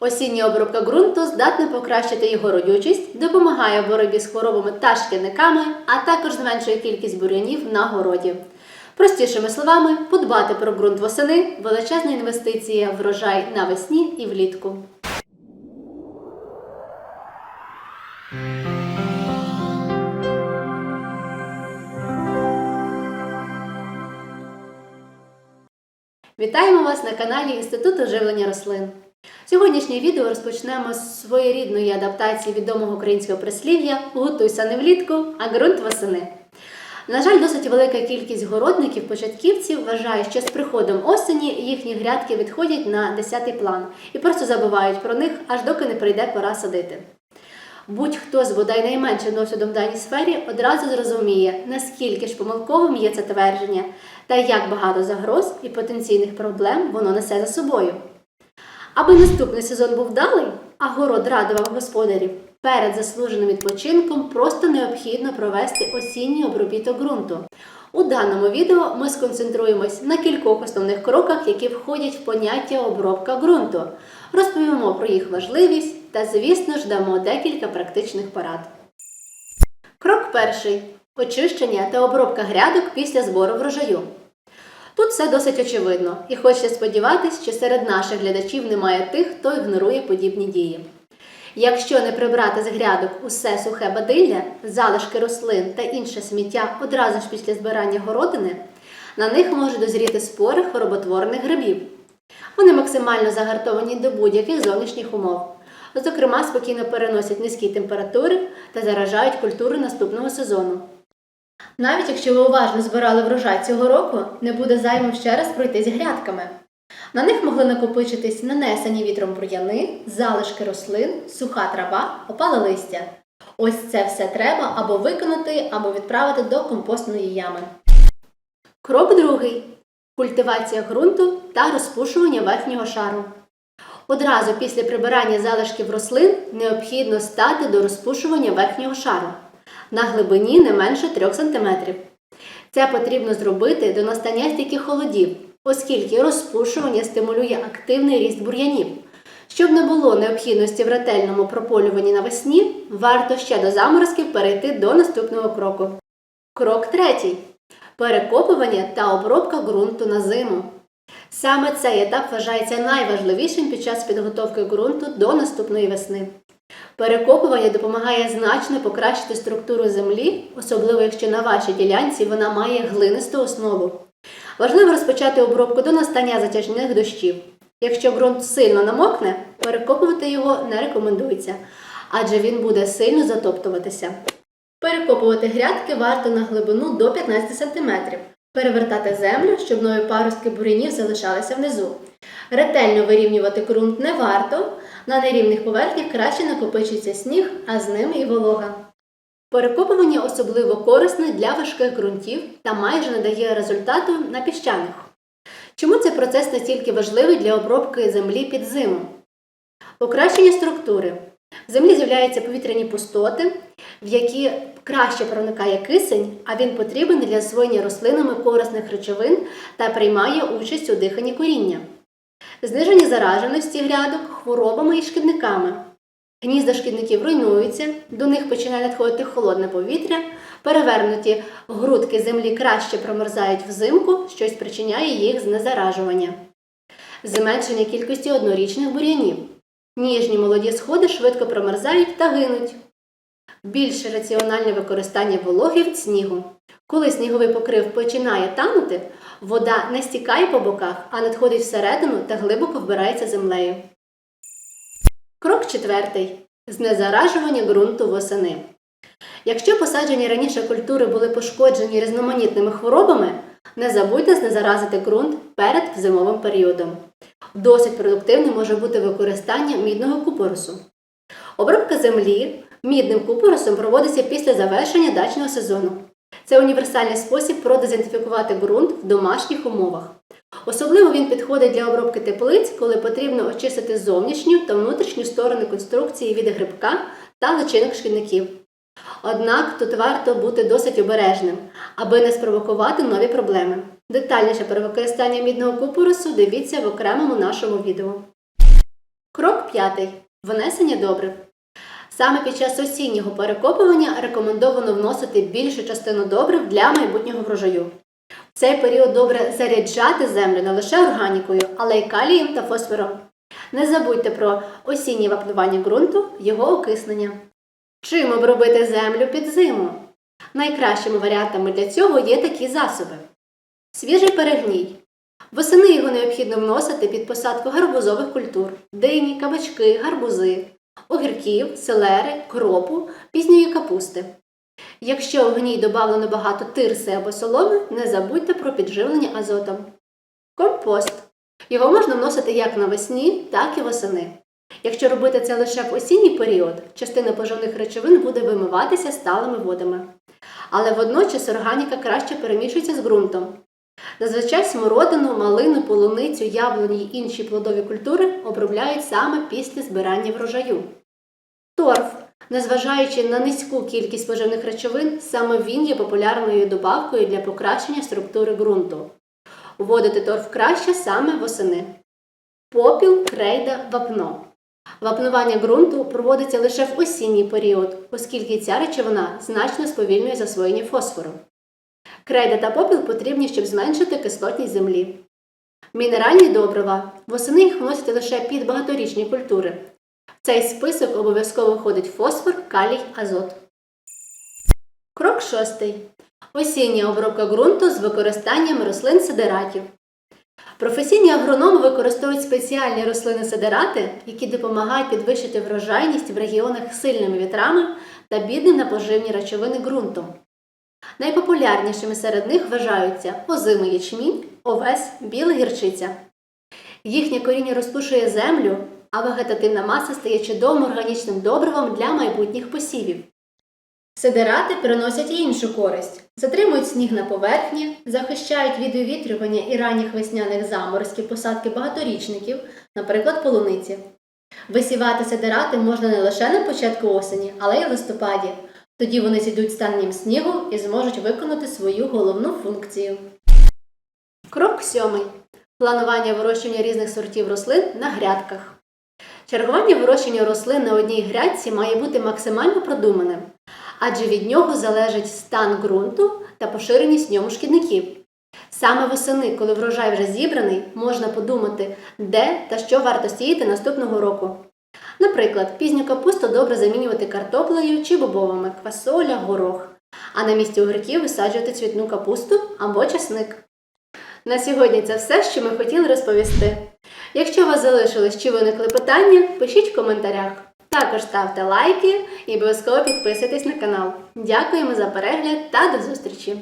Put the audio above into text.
Осіння обробка ґрунту здатна покращити його родючість, допомагає в боротьбі з хворобами та шкідниками, а також зменшує кількість бур'янів на городі. Простішими словами, подбати про ґрунт восени величезна інвестиція в врожай навесні і влітку. Вітаємо вас на каналі Інституту живлення рослин. Сьогоднішнє відео розпочнемо з своєрідної адаптації відомого українського прислів'я Готуйся не влітку, а ґрунт восени. На жаль, досить велика кількість городників, початківців вважає, що з приходом осені їхні грядки відходять на 10-й план і просто забувають про них, аж доки не прийде пора садити. Будь-хто з бодай найменшим досвідом в даній сфері одразу зрозуміє, наскільки ж помилковим є це твердження, та як багато загроз і потенційних проблем воно несе за собою. Аби наступний сезон був вдалий, а город радував господарів, перед заслуженим відпочинком просто необхідно провести осінній обробіток ґрунту. У даному відео ми сконцентруємось на кількох основних кроках, які входять в поняття обробка ґрунту. Розповімо про їх важливість та, звісно ж, дамо декілька практичних порад. Крок перший очищення та обробка грядок після збору врожаю. Тут все досить очевидно, і хочеться сподіватись, що серед наших глядачів немає тих, хто ігнорує подібні дії. Якщо не прибрати з грядок усе сухе бадилля, залишки рослин та інше сміття одразу ж після збирання городини, на них можуть дозріти спори хвороботворних грибів. Вони максимально загартовані до будь-яких зовнішніх умов. Зокрема, спокійно переносять низькі температури та заражають культури наступного сезону. Навіть якщо ви уважно збирали врожай цього року, не буде зайвим ще раз пройтись грядками. На них могли накопичитись нанесені вітром бур'яни, залишки рослин, суха трава, опале листя. Ось це все треба або виконати, або відправити до компостної ями. Крок другий культивація ґрунту та розпушування верхнього шару. Одразу після прибирання залишків рослин необхідно стати до розпушування верхнього шару на глибині не менше 3 см. Це потрібно зробити до настання стійких холодів, оскільки розпушування стимулює активний ріст бур'янів. Щоб не було необхідності в ретельному прополюванні навесні, варто ще до заморозків перейти до наступного кроку. Крок третій перекопування та обробка ґрунту на зиму. Саме цей етап вважається найважливішим під час підготовки ґрунту до наступної весни. Перекопування допомагає значно покращити структуру землі, особливо якщо на вашій ділянці вона має глинисту основу. Важливо розпочати обробку до настання затяжних дощів. Якщо ґрунт сильно намокне, перекопувати його не рекомендується, адже він буде сильно затоптуватися. Перекопувати грядки варто на глибину до 15 см, перевертати землю, щоб нові паростки бурянів залишалися внизу. Ретельно вирівнювати ґрунт не варто, на нерівних поверхнях краще накопичується сніг, а з ним і волога. Перекопування особливо корисне для важких ґрунтів та майже не дає результату на піщаних. Чому цей процес настільки важливий для обробки землі під зиму? Покращення структури. В землі з'являються повітряні пустоти, в які краще проникає кисень, а він потрібен для засвоєння рослинами корисних речовин та приймає участь у диханні коріння. Зниження зараженості грядок хворобами і шкідниками. Гнізда шкідників руйнуються, до них починає надходити холодне повітря, перевернуті грудки землі краще промерзають взимку, що й спричиняє їх знезаражування. Зменшення кількості однорічних бур'янів. Ніжні молоді сходи швидко промерзають та гинуть. Більше раціональне використання вологи від снігу. Коли сніговий покрив починає танути, вода не стікає по боках, а надходить всередину та глибоко вбирається землею. Крок четвертий. Знезаражування ґрунту восени. Якщо посаджені раніше культури були пошкоджені різноманітними хворобами, не забудьте знезаразити ґрунт перед зимовим періодом. Досить продуктивним може бути використання мідного купоросу. Обробка землі мідним купоросом проводиться після завершення дачного сезону. Це універсальний спосіб продезінфікувати ґрунт в домашніх умовах. Особливо він підходить для обробки теплиць, коли потрібно очистити зовнішню та внутрішню сторони конструкції від грибка та личинок шкідників. Однак тут варто бути досить обережним, аби не спровокувати нові проблеми. Детальніше про використання мідного купоросу дивіться в окремому нашому відео. Крок п'ятий. Внесення добрив. Саме під час осіннього перекопування рекомендовано вносити більшу частину добрив для майбутнього врожаю. В цей період добре заряджати землю не лише органікою, але й калієм та фосфором. Не забудьте про осіннє вапнування ґрунту, його окиснення. Чим обробити землю під зиму? Найкращими варіантами для цього є такі засоби: свіжий перегній. Восени його необхідно вносити під посадку гарбузових культур, дині, кабачки, гарбузи, огірків, селери, кропу, пізньої капусти. Якщо в гній додавлено багато тирси або соломи, не забудьте про підживлення азотом. Компост. Його можна вносити як навесні, так і восени. Якщо робити це лише в осінній період, частина поживних речовин буде вимиватися сталими водами. Але водночас органіка краще перемішується з ґрунтом. Зазвичай смородину, малину, полуницю, яблуні й інші плодові культури обробляють саме після збирання врожаю. Торф. Незважаючи на низьку кількість поживних речовин, саме він є популярною добавкою для покращення структури ґрунту. Вводити торф краще саме восени. Попіл, крейда, вапно. Вапнування ґрунту проводиться лише в осінній період, оскільки ця речовина значно сповільнює засвоєння фосфору. Крейда та попіл потрібні, щоб зменшити кислотність землі. Мінеральні добрива. Восени їх вносять лише під багаторічні культури. В цей список обов'язково входить фосфор, калій, азот. Крок шостий. Осіння обробка ґрунту з використанням рослин сидератів. Професійні агрономи використовують спеціальні рослини-сидерати, які допомагають підвищити врожайність в регіонах сильними вітрами та бідним на поживні речовини ґрунтом. Найпопулярнішими серед них вважаються озимий ячмінь, овес, біла гірчиця. Їхнє коріння розпушує землю, а вегетативна маса стає чудовим органічним добривом для майбутніх посівів. Сидерати приносять і іншу користь: затримують сніг на поверхні, захищають від увітрювання і ранніх весняних заморозків посадки багаторічників, наприклад, полуниці. Висівати сидерати можна не лише на початку осені, але й в листопаді. Тоді вони зійдуть станням снігу і зможуть виконати свою головну функцію. Крок сьомий. Планування вирощування різних сортів рослин на грядках. Чергування вирощення рослин на одній грядці має бути максимально продуманим, адже від нього залежить стан ґрунту та поширеність ньому шкідників. Саме восени, коли врожай вже зібраний, можна подумати, де та що варто сіяти наступного року. Наприклад, пізню капусту добре замінювати картоплею чи бобовими, квасоля, горох, а на місці огірків висаджувати цвітну капусту або часник. На сьогодні це все, що ми хотіли розповісти. Якщо у вас залишились чи виникли питання, пишіть в коментарях. Також ставте лайки і обов'язково підписуйтесь на канал. Дякуємо за перегляд та до зустрічі!